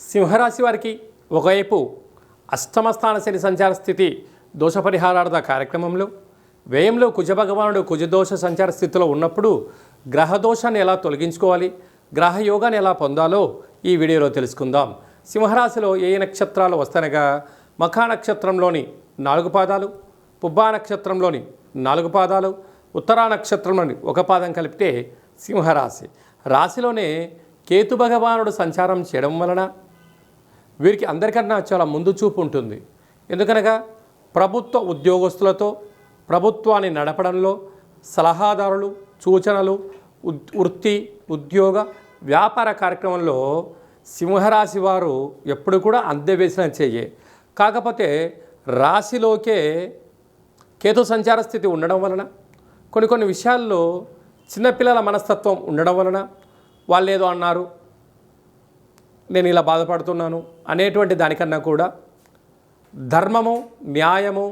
సింహరాశి వారికి ఒకవైపు అష్టమస్థాన శని సంచార స్థితి దోష పరిహారార్థ కార్యక్రమంలో వ్యయంలో కుజభగవానుడు కుజదోష సంచార స్థితిలో ఉన్నప్పుడు గ్రహదోషాన్ని ఎలా తొలగించుకోవాలి గ్రహయోగాన్ని ఎలా పొందాలో ఈ వీడియోలో తెలుసుకుందాం. సింహరాశిలో ఏ ఏ నక్షత్రాలు వస్తానగా మఖా నక్షత్రంలోని నాలుగు పాదాలు పుబ్బా నక్షత్రంలోని నాలుగు పాదాలు. ఉత్తరా నక్షత్రంలోని ఒక పాదం కలిపితే సింహరాశి. రాశిలోనే కేతు భగవానుడు సంచారం చేయడం వలన వీరికి అందరికన్నా చాలా ముందు చూపు ఉంటుంది. ఎందుకనగా ప్రభుత్వ ఉద్యోగస్తులతో ప్రభుత్వాన్ని నడపడంలో సలహాదారులు సూచనలు వృత్తి ఉద్యోగ వ్యాపార కార్యక్రమంలో సింహరాశి వారు ఎప్పుడు కూడా అందవేసిన చెయ్యే కాకపోతే రాశిలోకే కేతు సంచార స్థితి ఉండడం వలన కొన్ని కొన్ని విషయాల్లో చిన్నపిల్లల మనస్తత్వం ఉండడం వలన వాళ్ళు ఏదో అన్నారు నేను ఇలా బాధపడుతున్నాను అనేటువంటి దానికన్నా కూడా ధర్మము న్యాయము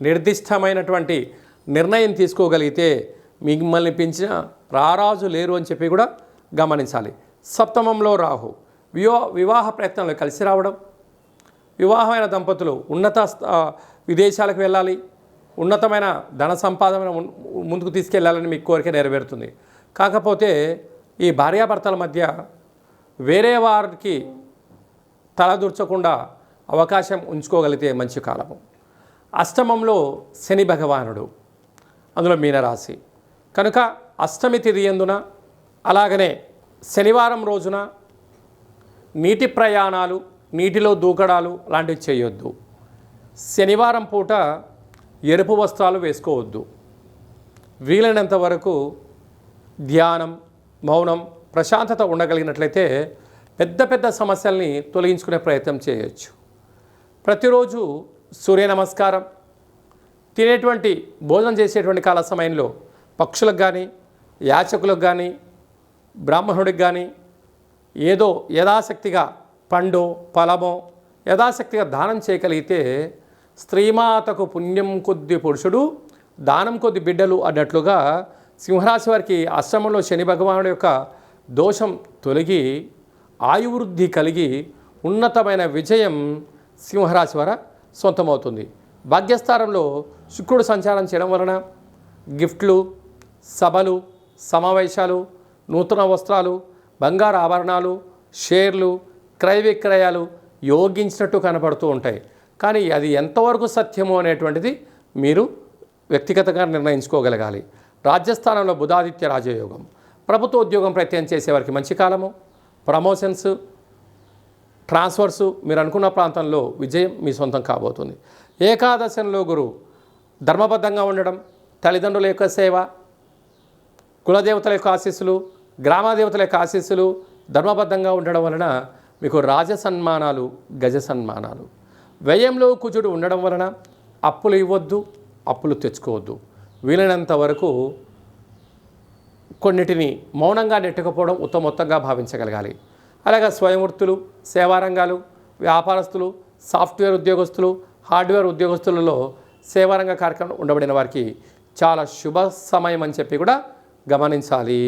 నిర్దిష్టమైనటువంటి నిర్ణయం తీసుకోగలిగితే మిమ్మల్ని పెంచిన రారాజు లేరు అని చెప్పి కూడా గమనించాలి. సప్తమంలో రాహు వివా వివాహ ప్రయత్నంలో కలిసి రావడం వివాహమైన దంపతులు ఉన్నత స్థ- విదేశాలకు వెళ్ళాలి ఉన్నతమైన ధన సంపాదన ముందుకు తీసుకెళ్ళాలని మీ కోరిక నెరవేరుతుంది. కాకపోతే ఈ భార్యాభర్తల మధ్య వేరే వారికి తలదూర్చకుండా అవకాశం ఉంచుకోగలిగితే మంచి కాలము. అష్టమంలో శని భగవానుడు అందులో మీనరాశి. కనుక అష్టమి తిరియందున అలాగనే శనివారం రోజున నీటి ప్రయాణాలు నీటిలో దూకడాలు లాంటివి చేయొద్దు. శనివారం పూట ఎరుపు వస్త్రాలు వేసుకోవద్దు. వీలైనంత వరకు ధ్యానం మౌనం ప్రశాంతత ఉండగలిగినట్లయితే పెద్ద పెద్ద సమస్యల్ని తొలగించుకునే ప్రయత్నం చేయొచ్చు. ప్రతిరోజు సూర్య నమస్కారం తినేటువంటి భోజనం చేసేటువంటి కాల సమయంలో పక్షులకు కానీ యాచకులకు కానీ బ్రాహ్మణుడికి కానీ ఏదో యథాశక్తిగా పండు ఫలమో యథాశక్తిగా దానం చేయగలిగితే స్త్రీమాతకు పుణ్యం కొద్ది పురుషుడు దానం కొద్ది బిడ్డలు అన్నట్లుగా సింహరాశి వారికి అష్టమంలో శని భగవానుడి యొక్క దోషం తొలగి ఆయువృద్ధి కలిగి ఉన్నతమైన విజయం సింహరాశి వార సొంతమవుతుంది. భాగ్యస్థానంలో శుక్రుడు సంచారం చేయడం వలన గిఫ్ట్లు సభలు సమావేశాలు నూతన వస్త్రాలు బంగారు ఆభరణాలు షేర్లు క్రయ విక్రయాలు యోగించినట్టు కనపడుతూ ఉంటాయి. కానీ అది ఎంతవరకు సత్యమో అనేటువంటిది మీరు వ్యక్తిగతంగా నిర్ణయించుకోగలగాలి. రాజ్యస్థానంలో బుధాదిత్య రాజయోగం. ప్రభుత్వ ఉద్యోగం ప్రత్యయం చేసేవారికి మంచి కాలము. ప్రమోషన్స్ ట్రాన్స్ఫర్స్ మీరు అనుకున్న ప్రాంతంలో విజయం మీ సొంతం కాబోతుంది. ఏకాదశంలో గురు ధర్మబద్ధంగా ఉండడం తల్లిదండ్రుల యొక్క సేవ కులదేవతల యొక్క ఆశీస్సులు గ్రామదేవతల యొక్క ఆశీస్సులు ధర్మబద్ధంగా ఉండడం వలన మీకు రాజ సన్మానాలు గజ సన్మానాలు వ్యయంలో కుజుడు ఉండడం వలన అప్పులు ఇవ్వద్దు అప్పులు తెచ్చుకోవద్దు. వీలైనంత వరకు కొన్నిటిని మౌనంగా నెట్టుకపోవడం ఉత్తమొత్తంగా భావించగలగాలి. అలాగే స్వయంవృత్తులు సేవారంగాలు వ్యాపారస్తులు సాఫ్ట్వేర్ ఉద్యోగస్తులు హార్డ్వేర్ ఉద్యోగస్తులలో సేవారంగ కార్యక్రమం ఉండబడిన వారికి చాలా శుభ సమయం అని చెప్పి కూడా గమనించాలి.